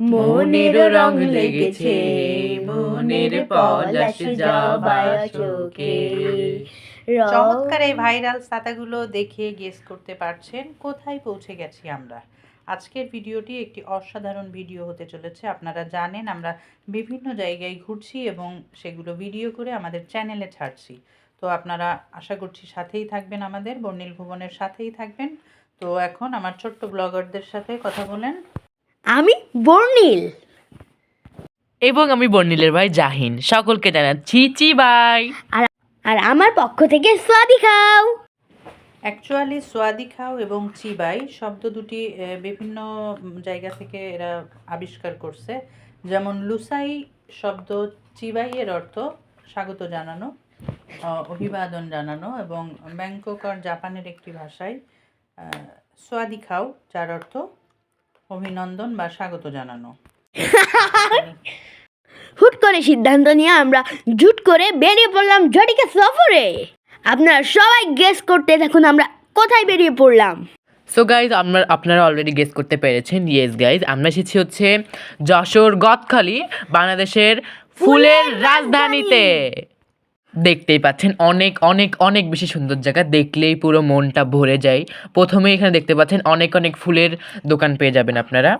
মনের রং লেগেছে মনের পলাশ জবায় চোখে। চমৎকার এই ভাইরাল সাতাগুলো দেখে গেস করতে পারছেন কোথায় পৌঁছে গেছি আমরা? আজকের ভিডিওটি একটি অসাধারণ ভিডিও হতে চলেছে আপনারা জানেন আমরা বিভিন্ন জায়গায় ঘুরছি এবং সেগুলো ভিডিও করে আমাদের চ্যানেলে ছাড়ছি। তো আপনারা আশা করছি সাথেই থাকবেন আমাদের বর্ণিল ভুবনের সাথেই থাকবেন। তো এখন আমার ছোট্ট ব্লগারদের সাথে কথা বলেন। আমি বর্ণিল। এবং আমি বর্ণিলের ভাই জাহিন। সকলকে জানাচ্ছি চি বাই। আর আমার পক্ষ থেকে স্বাদি খাও। অ্যাকচুয়ালি সোয়াদি খাও এবং চিবাই শব্দ দুটি বিভিন্ন জায়গা থেকে এরা আবিষ্কার করছে। যেমন লুসাই শব্দ চিবাই এর অর্থ স্বাগত জানানো অভিবাদন জানানো এবং ব্যাংকক আর জাপানের একটি ভাষায় সোয়াদি খাও যার অর্থ অভিনন্দন বা স্বাগত জানানো। হুট করে সিদ্ধান্ত নিয়ে আমরা জুট করে বেরিয়ে পড়লাম জটিকা সফরে। আপনারা সবাই গেস করতে থাকুন আমরা কোথায় বেরিয়ে পড়লাম? সো গাইজ আপনার আপনারা অলরেডি গেস করতে পেরেছেন। ইয়েস গাইজ আমরা এসেছি হচ্ছে যশোর গদখালি বাংলাদেশের ফুলের রাজধানীতে। দেখতেই পাচ্ছেন। অনেক অনেক অনেক বেশি সুন্দর জায়গা। দেখলেই পুরো মনটা ভরে যায়। প্রথমে এখানে দেখতে পাচ্ছেন অনেক অনেক ফুলের দোকান পেয়ে যাবেন আপনারা।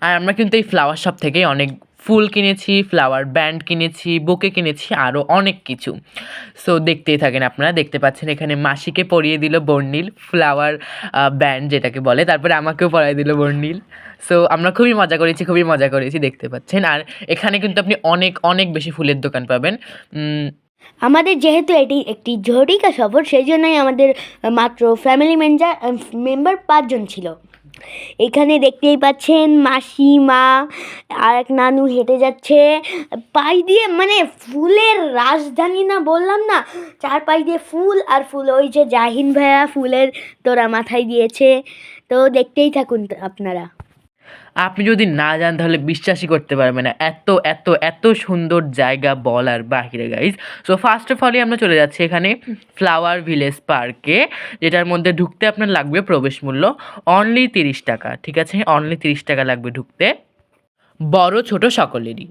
আর আমরা কিন্তু এই ফ্লাওয়ার শপ থেকেই অনেক ফুল কিনেছি ফ্লাওয়ার ব্যান্ড কিনেছি বুকে কিনেছি আরও অনেক কিছু। সো দেখতেই থাকেন আপনারা, দেখতে পাচ্ছেন এখানে মাসিকে পরিয়ে দিল বর্ণিল ফ্লাওয়ার ব্যান্ড যেটাকে বলে, তারপরে আমাকেও পরিয়ে দিল বর্ণিল। সো আমরা খুবই মজা করেছি, খুবই মজা করেছি, দেখতে পাচ্ছেন। আর এখানে কিন্তু আপনি অনেক অনেক বেশি ফুলের দোকান পাবেন। আমাদের যেহেতু এটি একটি ঝটিকা সফর, সেই জন্যই আমাদের মাত্র ফ্যামিলি মেম্বার মেম্বার পাঁচজন ছিল। এখানে দেখতেই পাচ্ছেন মাসি, মা, আর এক নানু হেঁটে যাচ্ছে। পাই দিয়ে মানে ফুলের রাজধানী না বললাম না চার পাই দিয়ে ফুল আর ফুল। ওই যে জাহিন ভাইয়া ফুলের তোরা মাথায় দিয়েছে। তো দেখতেই থাকুন আপনারা। আপনি যদি না যান, তাহলে বিশ্বাসই করতে পারবেন না। এত এত এত সুন্দর জায়গা বলার বাহিরে গাইজ সো ফার্স্ট অফ অলই আমরা চলে যাচ্ছি এখানে ফ্লাওয়ার ভিলেজ পার্কে যেটার মধ্যে ঢুকতে আপনার লাগবে প্রবেশ মূল্য অনলি তিরিশ টাকা, ঠিক আছে? অনলি তিরিশ টাকা লাগবে ঢুকতে। বড়, ছোট সকলেরই।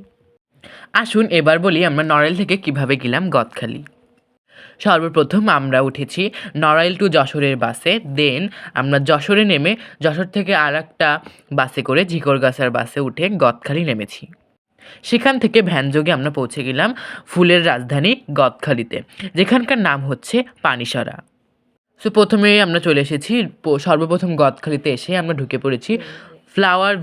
আসুন, এবার বলি আমরা নড়াইল থেকে কীভাবে গেলাম গদখালি। সর্বপ্রথম আমরা উঠেছি নড়াইল টু যশোরের বাসে দেন আমরা যশোরে নেমে যশোর থেকে আর একটা বাসে করে ঝিকরগাছার বাসে উঠে গদখালি নেমেছি। সেখান থেকে ভ্যানযোগে আমরা পৌঁছে গেলাম ফুলের রাজধানী গদখালিতে, যেখানকার নাম হচ্ছে পানিসরা। সো প্রথমে আমরা চলে এসেছি, সর্বপ্রথম গদখালিতে এসে আমরা ঢুকে পড়েছি ফ্লাওয়ার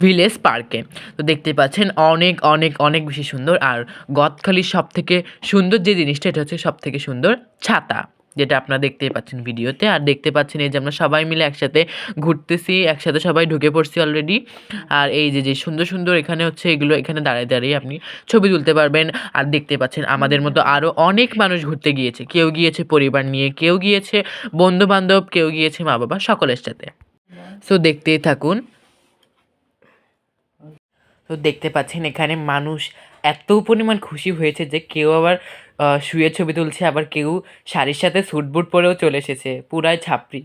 ভিলেজ পার্কে। তো দেখতে পাচ্ছেন, অনেক অনেক অনেক বেশি সুন্দর। আর গদখালির সব থেকে সুন্দর যে জিনিসটা, এটা হচ্ছে সব থেকে সুন্দর ছাতা, যেটা আপনারা দেখতেই পাচ্ছেন ভিডিওতে। আর দেখতে পাচ্ছেন এই যে আমরা সবাই মিলে একসাথে ঘুরতেছি, একসাথে সবাই ঢুকে পড়ছি অলরেডি আর এই যে যে সুন্দর সুন্দর এখানে হচ্ছে এগুলো, এখানে দাঁড়িয়ে দাঁড়িয়ে আপনি ছবি তুলতে পারবেন। আর দেখতে পাচ্ছেন আমাদের মতো আরও অনেক মানুষ ঘুরতে গিয়েছে। কেউ গিয়েছে পরিবার নিয়ে, কেউ গিয়েছে বন্ধু বান্ধব কেউ গিয়েছে মা বাবা সকলের সাথে। সো দেখতেই থাকুন তো দেখতে পাচ্ছেন এখানে মানুষ এত পরিমাণ খুশি হয়েছে যে কেউ আবার শুয়ে ছবি তুলছে, আবার কেউ শাড়ির সাথে স্যুট বুট পরেও চলে এসেছে, পুরাই ছাপড়ি।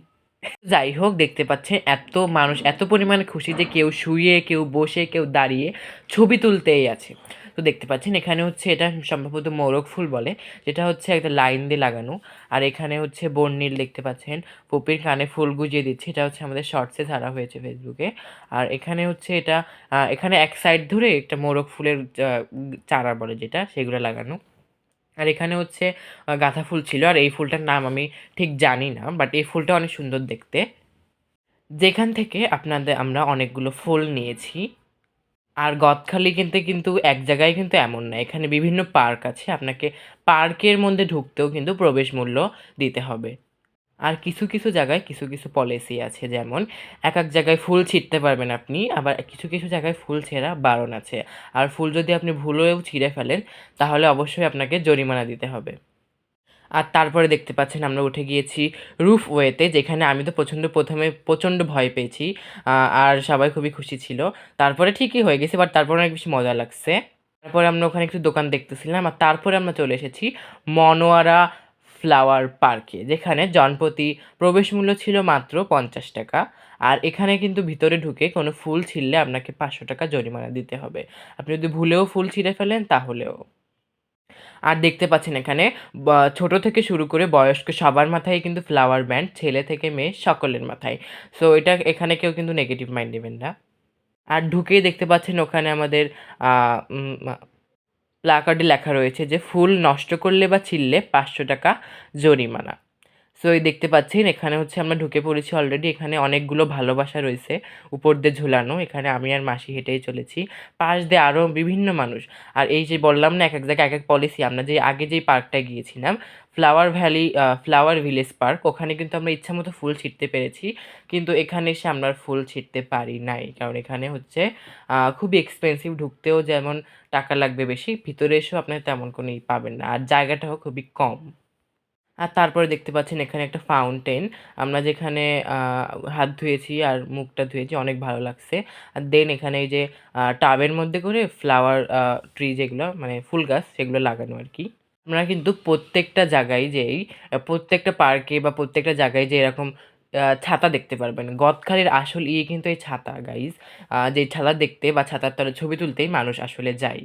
যাই হোক, দেখতে পাচ্ছেন এত মানুষ, এত পরিমাণে খুশি যে কেউ শুয়ে, কেউ বসে, কেউ দাঁড়িয়ে ছবি তুলতেই আছে। তো দেখতে পাচ্ছেন, এখানে হচ্ছে এটা সম্ভবত মোরগ ফুল বলে, যেটা হচ্ছে একটা লাইন দিয়ে লাগানো। আর এখানে হচ্ছে বর্ণিল দেখতে পাচ্ছেন, পপির কানে ফুল গুজিয়ে দিচ্ছে, এটা হচ্ছে আমাদের শর্টসে ছাড়া হয়েছে ফেসবুকে আর এখানে হচ্ছে এটা এখানে এক সাইড ধরে একটা মোরগ ফুলের চারা বলে যেটা, সেগুলো লাগানো। আর এখানে হচ্ছে গাঁদা ফুল ছিল, আর এই ফুলটার নাম আমি ঠিক জানি না বাট এই ফুলটা অনেক সুন্দর দেখতে। যেখান থেকে আপনাদের আমরা অনেকগুলো ফুল নিয়েছি। আর গদখালি কিনতে, কিন্তু এক জায়গায় কিন্তু এমন না। এখানে বিভিন্ন পার্ক আছে। আপনাকে পার্কের মধ্যে ঢুকতেও কিন্তু প্রবেশ মূল্য দিতে হবে। আর কিছু কিছু জায়গায় কিছু কিছু পলিসি আছে। যেমন, এক এক জায়গায় ফুল ছিঁড়তে পারবেন আপনি, আবার কিছু কিছু জায়গায় ফুল ছেঁড়া বারণ আছে। আর ফুল যদি আপনি ভুলেও ছিঁড়ে ফেলেন, তাহলে অবশ্যই আপনাকে জরিমানা দিতে হবে। আর তারপরে দেখতে পাচ্ছেন আমরা উঠে গিয়েছি রুফ ওয়েতে, যেখানে আমি তো প্রচণ্ড প্রথমে প্রচণ্ড ভয় পেয়েছি আর সবাই খুবই খুশি ছিল। তারপরে ঠিকই হয়ে গেছে, বাট তারপরে অনেক বেশি মজা লাগছে। তারপরে আমরা ওখানে একটু দোকান দেখতেছিলাম, আর তারপরে আমরা চলে এসেছি মনোয়ারা ফ্লাওয়ার পার্কে, যেখানে জনপ্রতি প্রবেশ মূল্য ছিল মাত্র পঞ্চাশ টাকা, আর এখানে কিন্তু ভিতরে ঢুকে কোনো ফুল ছিঁড়লে আপনাকে পাঁচশো টাকা জরিমানা দিতে হবে। আপনি যদি ভুলেও ফুল ছিঁড়ে ফেলেন, তাহলেও। আর দেখতে পাচ্ছেন এখানে ছোট থেকে শুরু করে বয়স্ক সবার মাথায় কিন্তু ফ্লাওয়ার ব্যান্ড ছেলে থেকে মেয়ে সকলের মাথায়। সো এটা এখানে কেউ কিন্তু নেগেটিভ মাইন্ড নেবেন না। আর ঢুকেই দেখতে পাচ্ছেন ওখানে আমাদের প্লাকার্ডে লেখা রয়েছে যে, ফুল নষ্ট করলে বা ছিললে পাঁচশো টাকা জরিমানা। সো এই দেখতে পাচ্ছেন, এখানে হচ্ছে আমরা ঢুকে পড়েছি অলরেডি এখানে অনেকগুলো ভালোবাসা রয়েছে উপর দিয়ে ঝুলানো, এখানে আমি আর মাসি হেঁটেই চলেছি। পাশ দিয়ে আরও বিভিন্ন মানুষ, আর এই যে বললাম না, এক এক জায়গায়, এক এক পলিসি আমরা যে আগে যেই পার্কটায় গিয়েছিলাম flower valley flower village park ওখানে কিন্তু আমরা ইচ্ছা মতো ফুল ছিঁড়তে পেরেছি, কিন্তু এখানে এসে আমরা ফুল ছিঁড়তে পারি নাই, কারণ এখানে হচ্ছে খুবই এক্সপেন্সিভ ঢুকতেও যেমন টাকা লাগবে বেশি, ভিতরে এসেও আপনার তেমন কোনো ই পাবেন না, আর জায়গাটাও খুবই কম। আর তারপরে দেখতে পাচ্ছেন এখানে একটা ফাউন্টেন আমরা যেখানে হাত ধুয়েছি আর মুখটা ধুয়েছি, অনেক ভালো লাগছে। আর দেন এখানে এই যে টাবের মধ্যে করে ফ্লাওয়ার ট্রি যেগুলো মানে ফুল গাছ সেগুলো লাগানো আর কি। আমরা কিন্তু প্রত্যেকটা জায়গায় যেই প্রত্যেকটা পার্কে বা প্রত্যেকটা জায়গায় যে এরকম ছাতা দেখতে পারবেন। গদখালির আসল ইয়ে কিন্তু এই ছাতা গাইজ যে ছাতা দেখতে বা ছাতার তলে ছবি তুলতেই মানুষ আসলে যায়।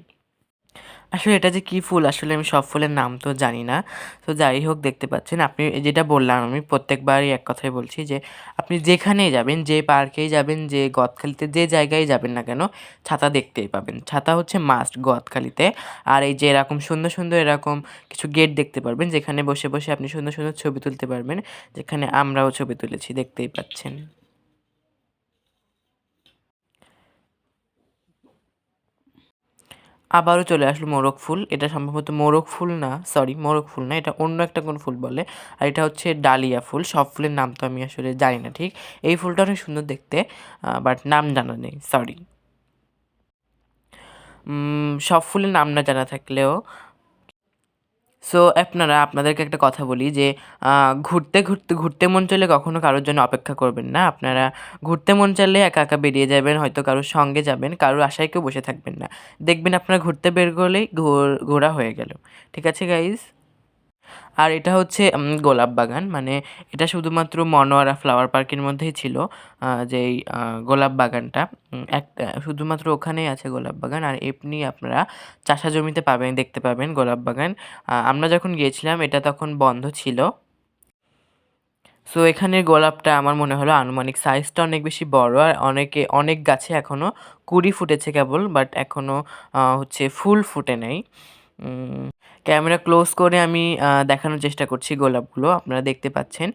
আসলে এটা যে কী ফুল, আসলে আমি সব ফুলের নাম তো জানি না। তো যাই হোক, দেখতে পাচ্ছেন, আপনি যেটা বললাম, আমি প্রত্যেকবারই এক কথাই বলছি যে, আপনি যেখানেই যাবেন, যে পার্কেই যাবেন, যে গদখালিতে, যে জায়গায় যাবেন না কেন, ছাতা দেখতেই পাবেন। ছাতা হচ্ছে মাস্ট গদখালিতে। আর এই যে এরকম সুন্দর সুন্দর এরকম কিছু গেট দেখতে পারবেন, যেখানে বসে বসে আপনি সুন্দর সুন্দর ছবি তুলতে পারবেন, যেখানে আমরাও ছবি তুলেছি, দেখতেই পাচ্ছেন। আবারও চলে আসলো মোরগ ফুল। এটা সম্ভবত মোরগ ফুল না সরি মোরগ ফুল না, এটা অন্য একটা কোন ফুল বলে। আর এটা হচ্ছে ডালিয়া ফুল, সব ফুলের নাম তো আমি আসলে জানি না, ঠিক? এই ফুলটা অনেক সুন্দর দেখতে বাট নাম জানা নেই সরি সব ফুলের নাম না জানা থাকলেও সো আপনারা, আপনাদেরকে একটা কথা বলি যে ঘুরতে ঘুরতে ঘুরতে মন চাইলে কখনো কারোর জন্য অপেক্ষা করবেন না। আপনারা ঘুরতে মন চাইলে একা একা বেরিয়ে যাবেন, হয়তো কারোর সঙ্গে যাবেন, কারোর আশায় কেউ বসে থাকবেন না। দেখবেন আপনারা ঘুরতে বের করলেই ঘোর হয়ে গেল। ঠিক আছে গাইজ আর এটা হচ্ছে গোলাপ বাগান। মানে এটা শুধুমাত্র মনোয়ারা ফ্লাওয়ার পার্কের মধ্যেই ছিল যেই গোলাপ বাগানটা। একটা শুধুমাত্র ওখানেই আছে গোলাপ বাগান। আর এমনি আপনারা চাষা জমিতে পাবেন, দেখতে পাবেন গোলাপ বাগান। আমরা যখন গিয়েছিলাম, এটা তখন বন্ধ ছিল। সো এখানের গোলাপটা আমার মনে হলো আনুমানিক সাইজটা অনেক বেশি বড়। আর অনেকে, অনেক গাছে এখনও কুড়ি ফুটেছে কেবল বাট এখনও হচ্ছে ফুল ফুটে নেই। ক্যামেরা ক্লোজ করে আমি দেখানোর চেষ্টা করছি গোলাপগুলো, আপনারা দেখতে পাচ্ছেন।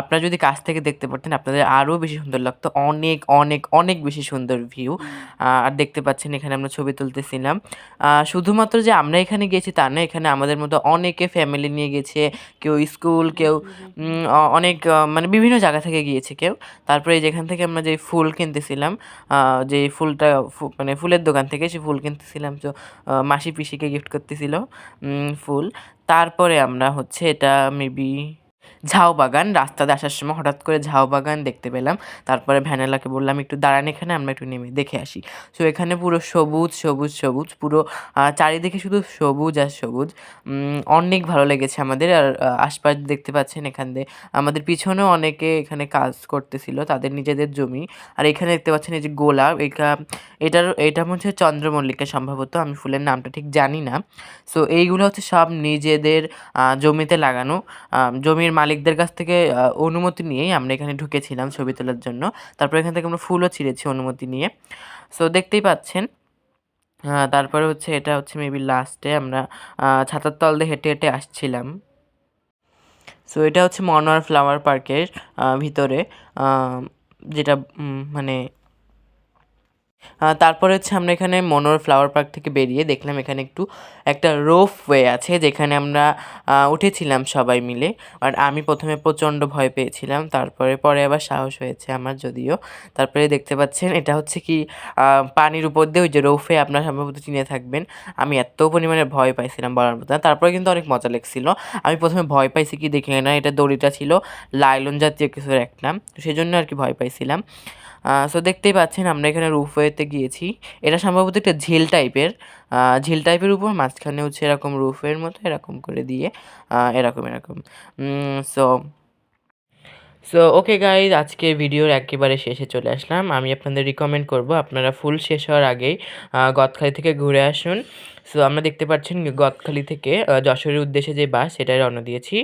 আপনারা যদি কাছ থেকে দেখতে পারতেন, আপনাদের আরও বেশি সুন্দর লাগতো। অনেক অনেক অনেক বেশি সুন্দর ভিউ। আর দেখতে পাচ্ছেন, এখানে আমরা ছবি তুলতেছিলাম। শুধুমাত্র যে আমরা এখানে গিয়েছি তা না এখানে আমাদের মতো অনেকে ফ্যামিলি নিয়ে গেছে কেউ স্কুল কেউ অনেক মানে বিভিন্ন জায়গা থেকে গিয়েছে কেউ। তারপরে যেখান থেকে আমরা যে ফুল কিনতেছিলাম যে ফুলটা মানে ফুলের দোকান থেকে সে ফুল কিনতেছিলাম। তো মাসি পিসিকে গিফট করতেছিল উম, ফুল। তারপরে আমরা হচ্ছে এটা মেবি ঝাউ বাগান রাস্তাতে আসার সময় হঠাৎ করে ঝাউ বাগান দেখতে পেলাম। তারপরে ভ্যানেলাকে বললাম একটু দাঁড়ান এখানে আমরা একটু নেমে দেখে আসি। সো এখানে পুরো সবুজ সবুজ সবুজ পুরো চারিদিকে শুধু সবুজ আর সবুজ। অনেক ভালো লেগেছে আমাদের। আর আশপাশ দেখতে পাচ্ছেন এখান দিয়ে। আমাদের পিছনেও অনেকে এখানে কাজ করতেছিল তাদের নিজেদের জমি। আর এখানে দেখতে পাচ্ছেন এই যে গোলাপ এটা এটার এটা হচ্ছে চন্দ্রমল্লিকা সম্ভবত আমি ফুলের নামটা ঠিক জানি না। সো এইগুলো হচ্ছে সব নিজেদের জমিতে লাগানো। আহ, জমির মালিকদের কাছ থেকে অনুমতি নিয়েই আমরা এখানে ঢুকেছিলাম ছবি তোলার জন্য। তারপর এখান থেকে আমরা ফুলও ছিঁড়েছি অনুমতি নিয়ে। সো দেখতেই পাচ্ছেন তারপরে হচ্ছে এটা হচ্ছে মেবি লাস্টে আমরা ছাতার তল দিয়ে হেঁটে হেঁটে আসছিলাম। সো এটা হচ্ছে মনোয়ার ফ্লাওয়ার পার্কের ভিতরে যেটা মানে তারপরে হচ্ছে আমরা এখানে মনোর ফ্লাওয়ার পার্ক থেকে বেরিয়ে দেখলাম এখানে একটু একটা রোপ ওয়ে আছে, যেখানে আমরা উঠেছিলাম সবাই মিলে। আর আমি প্রথমে প্রচণ্ড ভয় পেয়েছিলাম, তারপরে পরে আবার সাহস হয়েছে আমার যদিও। তারপরে দেখতে পাচ্ছেন, এটা হচ্ছে কি পানির উপর দিয়ে ওই যে রোফে আপনার সম্ভবত চিনে থাকবেন। আমি এত পরিমাণে ভয় পাইছিলাম বলার মতো তারপরে কিন্তু অনেক মজা লেগছিল। আমি প্রথমে ভয় পাইছি কি দেখে না, এটা দড়িটা ছিল লাইলন জাতীয় কিছুর একটা সেই জন্য আর কি ভয় পাইছিলাম। সো দেখতেই পাচ্ছেন আমরা এখানে রুফওয়েতে গিয়েছি। এটা সম্ভবত একটা ঝিল টাইপের ঝিল টাইপের উপর মাঝখানে হচ্ছে এরকম রুফের মতো এরকম করে দিয়ে এরকম এরকম। সো সো ওকে গাইজ আজকে ভিডিওর একেবারে শেষে চলে আসলাম। আমি আপনাদের রিকমেন্ড করব আপনারা ফুল শেষ হওয়ার আগেই গদখালি থেকে ঘুরে আসুন। সো আমরা দেখতে পাচ্ছেন গদখালি থেকে যশোরের উদ্দেশ্যে যে বাস সেটাই রওনা দিয়েছি।